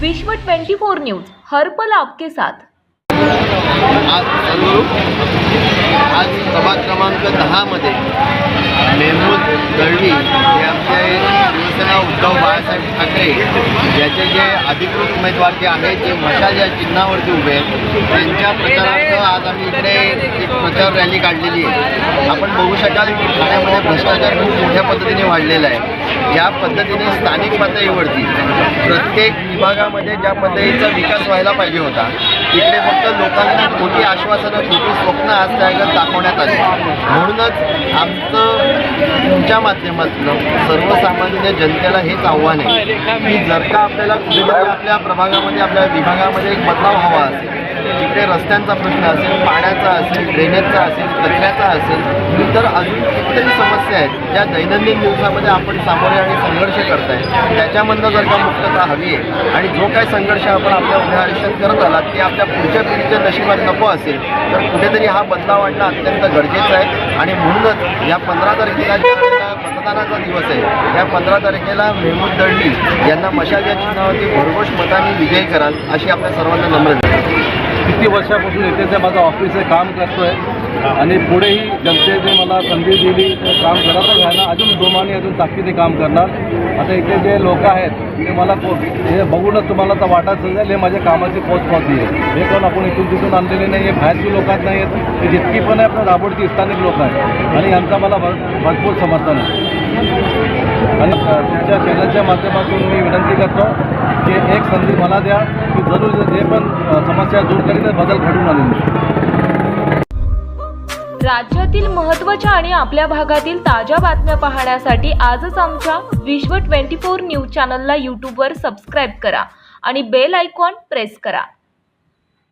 विश्व 24 न्यूज हर पल आपके साथ. आज चालू आज प्रभाग क्रमांक दहामध्ये मेहमूद दळवी हे आमचे शिवसेना उद्धव बाळासाहेब ठाकरे याचे जे अधिकृत उमेदवार जे आहेत जे मशाल या चिन्हावरती उभे आहेत त्यांच्या प्रचारार्थ आज आम्ही इकडे एक प्रचार रॅली काढलेली आहे. आपण बघू शकाल की ठाण्यामध्ये भ्रष्टाचार खूप मोठ्या पद्धतीने वाढलेला आहे. या पद्धतीने स्थानिक पातळीवरती प्रत्येक विभागामध्ये ज्या पद्धतीचा विकास व्हायला पाहिजे होता तिकडे फक्त लोकांना खोटी आश्वासनं खोटी स्वप्न आज त्यागत दाखवण्यात आली. म्हणूनच आमचं तुमच्या माध्यमातलं सर्वसामान्य जनतेला हेच आव्हान आहे की जर का आपल्याला कुठेतरी आपल्या प्रभागामध्ये आपल्या विभागामध्ये एक बदलाव हवा असेल जिकडे रस्त्यांचा प्रश्न असेल पाण्याचा असेल ड्रेनेजचा असेल कचऱ्याचा असेल तर अजून कितीतरी समस्या आहेत ज्या दैनंदिन दिवसामध्ये आपण सामोरे आणि संघर्ष करताय. त्याच्यामधनं जर का मुक्तता हवी आहे आणि जो काय संघर्ष आपण आपल्या उभ्या आयुष्यात करत आलात ते आपल्या पुढच्या पिढीच्या नशिबात नको असेल तर कुठेतरी हा बदलाव आणणं अत्यंत गरजेचं आहे. आणि म्हणूनच या पंधरा तारखेला मतदानाचा दिवस आहे या पंधरा तारखेला मेहमूद दळवी यांना मशाल या चिन्हावरती भरघोष मताने विजयी कराल अशी आपल्या सर्वांना नम्र किती वर्षापासून इथे ते माझं ऑफिस आहे काम आहे आणि पुढेही जनतेने मला संधी दिली काम करतच राहणार अजून जोमाने अजून ताकदीने काम करणार. आता इथे जे लोक आहेत ते मला हे बघूनच तुम्हाला तर वाटत समजेल हे माझ्या कामाची पोचपावती आहे. हे पण आपण इथून तिथून आणलेले नाही आहे बाहेरची लोकात नाही आहेत हे जितकी पण आहे आपल्या दाबोडची स्थानिक लोक आहेत. आणि यांचा मला भर भरपूर समर्थन आहे. आणि अ, तुमच्या चॅनलच्या माध्यमातून मी विनंती करतो की एक संधी मला द्या की जरूर जे पण समस्या दूर करीत बदल घडून आणेन राज्यातील महत्त्वाच्या आणि आपल्या भागातील ताज्या बातम्या पाहण्यासाठी आजच आमच्या विश्व 24 न्यूज चॅनलला यूट्यूबवर सबस्क्राईब करा आणि बेल आयकॉन प्रेस करा.